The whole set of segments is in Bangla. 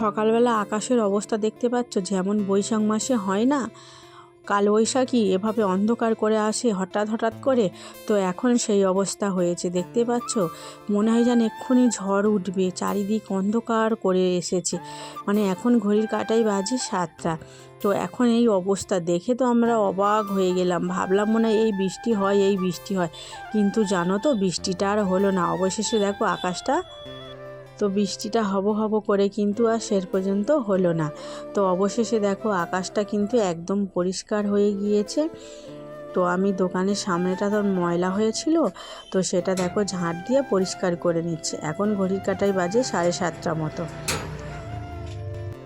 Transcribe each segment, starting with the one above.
সকালবেলা আকাশের অবস্থা দেখতে পাচ্ছ, যেমন বৈশাখ মাসে হয় না। কাল বৈশাখী এভাবে অন্ধকার করে আসে হঠাৎ হঠাৎ করে, তো এখন সেই অবস্থা হয়েছে, দেখতে পাচ্ছ? মনে হয় যেন এক্ষুনি ঝড় উঠবে, চারিদিক অন্ধকার করে এসেছে। মানে এখন ঘড়ির কাটাই বাজে সাতটা। তো এখন এই অবস্থা দেখে তো আমরা অবাক হয়ে গেলাম, ভাবলাম মনে হয় এই বৃষ্টি হয়, এই বৃষ্টি হয়। কিন্তু জানো তো, বৃষ্টিটা আর হলো না। অবশেষে দেখো আকাশটা তো বৃষ্টিটা হব হব করে কিন্তু আর শেষ পর্যন্ত হলো না। তো অবশেষে দেখো আকাশটা কিন্তু একদম পরিষ্কার হয়ে গিয়েছে। তো আমি দোকানের সামনেটা তো ময়লা হয়েছিল, তো সেটা দেখো ঝাঁট দিয়ে পরিষ্কার করে নিচ্ছে। এখন ঘড়ির কাটাই বাজে সাড়ে সাতটা মতো।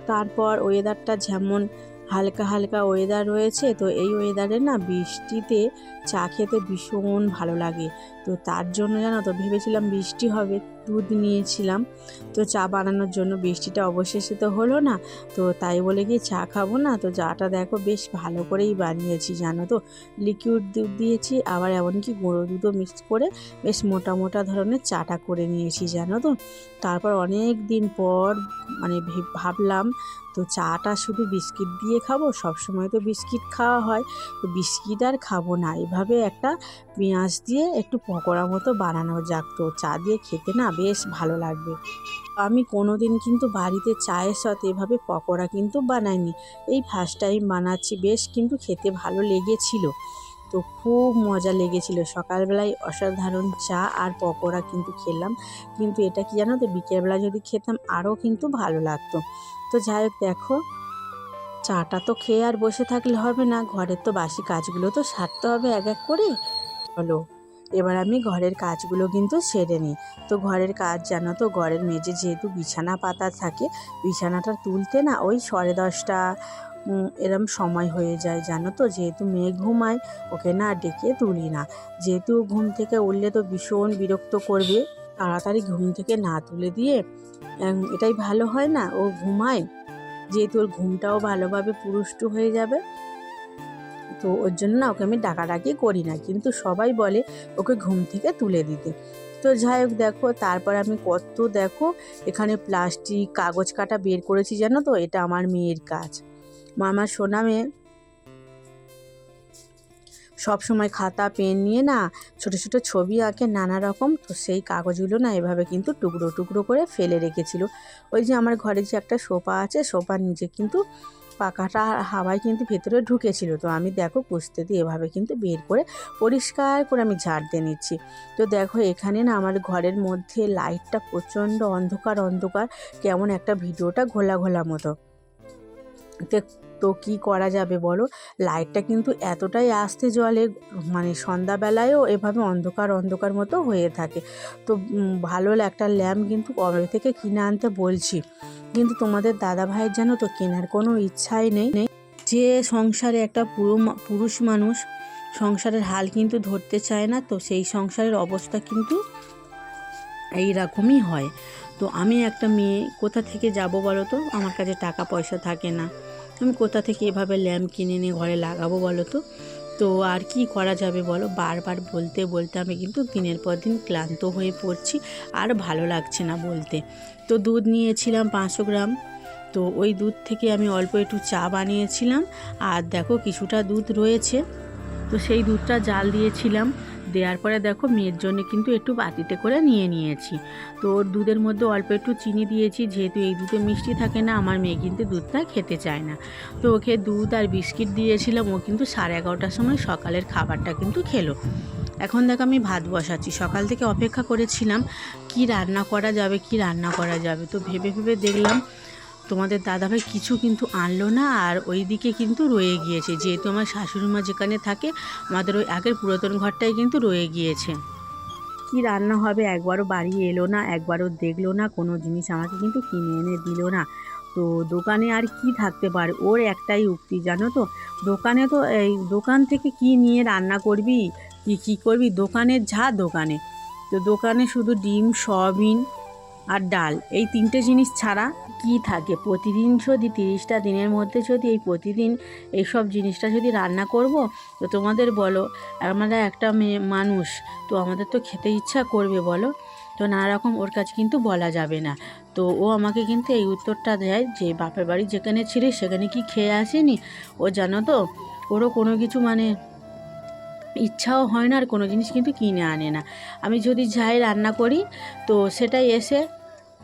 তারপর ওয়েদারটা যেমন হালকা হালকা ওয়েদার রয়েছে, তো এই ওয়েদারে না বৃষ্টিতে চা খেতে ভীষণ ভালো লাগে। তো তার জন্য জানো তো ভেবেছিলাম বৃষ্টি হবে। দুধ নিয়েছিলাম। তো চা বানানোর জন্য বৃষ্টিটা অবশেষে তো হলো না। তো তাই বলে কি চা খাব না। তো চাটা দেখো বেশ ভালো করেই বানিয়েছি, জানো তো। লিকুইড দুধ দিয়েছি, আবার এমনকি গুঁড়ো দুধও মিক্স করে বেশ মোটা মোটা ধরনের চাটা করে নিয়েছি, জানো তো। তারপর অনেক দিন পর মানে ভাবলাম, তো চাটা শুধু বিস্কিট দিয়ে খাব? সবসময় তো বিস্কিট খাওয়া হয়। তো বিস্কিট আর খাব না। এভাবে একটা পেঁয়াজ দিয়ে একটু পকোড়া মতো বানানো যাক। তো চা দিয়ে খেতে না বেশ ভালো লাগবে। আমি কোনো দিন কিন্তু বাড়িতে চায়ের সাথে এভাবে পকোড়া কিন্তু বানাইনি। এই ফার্স্ট টাইম বানাচ্ছি, বেশ কিন্তু খেতে ভালো লেগেছিল। তো খুব মজা লেগেছিল। সকালবেলায় অসাধারণ চা আর পকোড়া কিন্তু খেলাম। কিন্তু এটা কি জানো তো, বিকেলবেলা যদি খেতাম আরও কিন্তু ভালো লাগতো। তো যাই হোক, দেখো, চাটা তো খেয়ে আর বসে থাকলে হবে না। ঘরের তো বাসি কাজগুলো তো সারতে হবে এক এক করে। চলো। এবার আমি ঘরের কাজগুলো কিন্তু সেরে নিই। তো ঘরের কাজ জানো তো, ঘরের মেঝে যেহেতু বিছানা পাতা থাকে, বিছানাটা তুলতে না ওই সাড়ে দশটা এরম সময় হয়ে যায় জানো তো। যেহেতু মেয়ে ঘুমায়, ওকে না ডেকে তুলি না। যেহেতু ঘুম থেকে উঠলে তো ভীষণ বিরক্ত করবে, তাড়াতাড়ি ঘুম থেকে না তুলে দিয়ে এটাই ভালো হয় না, ও ঘুমায়। যেহেতু ওর ঘুমটাও ভালোভাবে পুরুষ্টু হয়ে যাবে তো ওর জন্য না ওকে আমি ডাকাডাকি করি না। কিন্তু সবাই বলে ওকে ঘুম থেকে তুলে দিতে। তো যাই হোক দেখো, তারপর আমি কত দেখো, এখানে প্লাস্টিক, কাগজ কাটা বের করেছি জানো তো? এটা আমার মেয়ের কাজ। মামার সোনা মেয়ে সব সময় খাতা, পেন নিয়ে না ছোট ছোট ছবি আঁকে নানা রকম। তো সেই কাগজগুলো না এভাবে কিন্তু টুকরো টুকরো করে ফেলে রেখেছিল। ওই যে আমার ঘরে যে একটা সোফা আছে, সোফার নিচে কিন্তু পাখাটা হাওয়ায় কিন্তু ভেতরে ঢুকেছিল। তো আমি দেখো পুষতে দিয়ে এভাবে কিন্তু বের করে পরিষ্কার করে আমি ঝাড় দিয়ে নিচ্ছি। তো দেখো এখানে না আমার ঘরের মধ্যে লাইটটা প্রচণ্ড অন্ধকার অন্ধকার, কেমন একটা ভিডিওটা ঘোলা ঘোলা মতো। তো তো কী করা যাবে বলো? লাইটটা কিন্তু এতটাই আসতে জলে মানে সন্ধ্যাবেলায়ও এভাবে অন্ধকার অন্ধকার মতো হয়ে থাকে। তো ভালো একটা ল্যাম্প কিন্তু কবে থেকে কিনে আনতে বলছি। কিন্তু তোমাদের দাদা ভাইয়ের জানো তো কেনার কোনো ইচ্ছাই নেই। যে সংসারে একটা পুরো পুরুষ মানুষ সংসারের হাল কিন্তু ধরতে চায় না, তো সেই সংসারের অবস্থা কিন্তু এই রকমই হয়। তো আমি একটা মেয়ে, কোথা থেকে যাব বলো তো আমার কাছে টাকা পয়সা থাকে না। আমি কোথা থেকে এভাবে ল্যাম্প কিনে নিয়ে ঘরে লাগাবো বলো তো তো আর কি করা যাবে বলো? বারবার বলতে বলতে আমি কিন্তু দিনের পর দিন ক্লান্ত হয়ে পড়ছি, আর ভালো লাগছে না বলতে। তো দুধ নিয়েছিলাম পাঁচশো গ্রাম। তো ওই দুধ থেকে আমি অল্প একটু চা বানিয়েছিলাম, আর দেখো কিছুটা দুধ রয়েছে। তো সেই দুধটা জাল দিয়েছিলাম। দেওয়ার পরে দেখো মেয়ের জন্য কিন্তু একটু বাতিতে করে নিয়ে নিয়েছি। তো ওর দুধের মধ্যে অল্প একটু চিনি দিয়েছি, যেহেতু এই দুধে মিষ্টি থাকে না, আমার মেয়ে কিন্তু দুধটা খেতে চায় না। তো ওকে দুধ আর বিস্কিট দিয়েছিলাম, ও কিন্তু সাড়ে এগারোটার সময় সকালের খাবারটা কিন্তু খেলো। এখন দেখো আমি ভাত বসাচ্ছি। সকাল থেকে অপেক্ষা করেছিলাম, কি রান্না করা যাবে, কি রান্না করা যাবে। তো ভেবে ভেবে দেখলাম তোমাদের দাদাভাই কিছু কিন্তু আনলো না, আর ওই দিকে কিন্তু রয়ে গিয়েছে। যেহেতু আমার শাশুড়ি মা যেখানে থাকে, আমাদের ওই আগের পুরাতন ঘরটাই কিন্তু রয়ে গিয়েছে। কি রান্না হবে? একবারও বাড়ি এলো না, একবারও দেখল না, কোনো জিনিস আমাকে কিন্তু কিনে এনে দিল না। তো দোকানে আর কি থাকতে পারে? ওর একটাই উক্তি, জানো তো? দোকানে তো এই দোকান থেকে কি নিয়ে রান্না করবি? কি কি করবি? দোকানের যা দোকানে। তো দোকানে শুধু ডিম, সয়াবিন আর ডাল। এই তিনটে জিনিস ছাড়া কি থাকে? প্রতিদিন যদি তিরিশটা দিনের মধ্যে যদি এই প্রতিদিন এইসব জিনিসটা যদি রান্না করব, তো তোমাদের বলো, আমরা একটা মেয়ে মানুষ, তো আমাদের তো খেতে ইচ্ছা করবে বলো? তো নানা রকম ওর কাছে কিন্তু বলা যাবে না। তো ও আমাকে কিন্তু এই উত্তরটা দেয় যে, বাপের বাড়ি যেখানে ছিলি সেখানে কি খেয়ে আসেনি? ও জানো তো, ওরও কোনো কিছু মানে ইচ্ছাও হয় না আর কোনো জিনিস কিন্তু কিনে আনে না। আমি যদি যাই রান্না করি, তো সেটাই এসে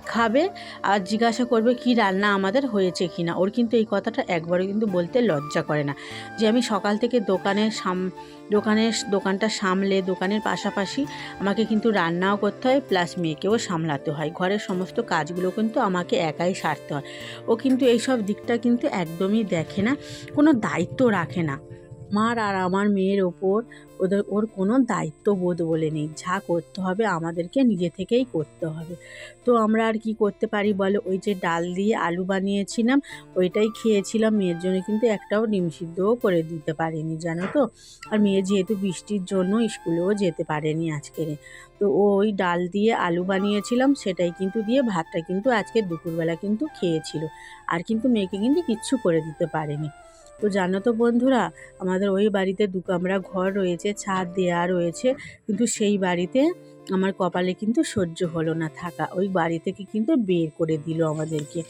খাবে আর জিজ্ঞাসা করবে কি রান্না আমাদের হয়েছে কি না ওর কিন্তু এই কথাটা একবারও কিন্তু বলতে লজ্জা করে না। যে আমি সকাল থেকে দোকানের সাম দোকানের দোকানটা সামলে, দোকানের পাশাপাশি আমাকে কিন্তু রান্নাও করতে হয় প্লাস মেয়েকেও সামলাতে হয়। ঘরের সমস্ত কাজগুলো কিন্তু আমাকে একাই সারতে হয়। ও কিন্তু এইসব দিকটা কিন্তু একদমই দেখে না, কোনো দায়িত্ব রাখে না। মার আর আমার মেয়ের ওপর ওদের, ওর কোনো দায়িত্ববোধ বলে নেই। যা করতে হবে আমাদেরকে নিজে থেকেই করতে হবে। তো আমরা আর কি করতে পারি বলো? ওই যে ডাল দিয়ে আলু বানিয়েছিলাম, ওইটাই খেয়েছিলাম। মেয়ের জন্য কিন্তু একটাও ডিম সিদ্ধও করে দিতে পারিনি, জানো তো? আর মেয়ে যেহেতু বৃষ্টির জন্য স্কুলেও যেতে পারেনি আজকের তো ওই ডাল দিয়ে আলু বানিয়েছিলাম, সেটাই কিন্তু দিয়ে ভাতটা কিন্তু আজকে দুপুরবেলা কিন্তু খেয়েছিল। আর কিন্তু মেয়েকে কিন্তু কিচ্ছু করে দিতে পারেনি। তো জানো তো বন্ধুরা, আমাদের ওই বাড়িতে দু কামরা ঘর রয়েছে, ছাদ দেয়া রয়েছে, কিন্তু সেই বাড়িতে আমার কপালে কিন্তু সহ্য হলো না থাকা। ওই বাড়ি থেকে কিন্তু বের করে দিল আমাদেরকে।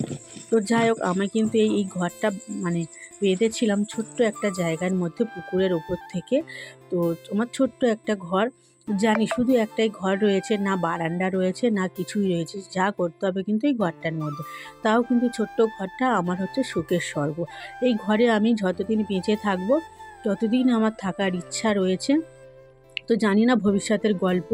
তো যাই হোক, আমি কিন্তু এই এই ঘরটা মানে বেঁধেছিলাম ছোট্ট একটা জায়গার মধ্যে পুকুরের ওপর থেকে। তো আমার ছোট্ট একটা ঘর জানি শুধু একটাই ঘর রয়েছে, না বারান্দা রয়েছে, না কিছুই রয়েছে, যা করতে হবে কিন্তু এই ঘরটার মধ্যে। তাও কিন্তু ছোট্ট ঘরটা আমার হচ্ছে সুখের স্বর্গ। এই ঘরে আমি যতদিন বেঁচে থাকব, ততদিন আমার থাকার ইচ্ছা রয়েছে। তো জানি না ভবিষ্যতের গল্প।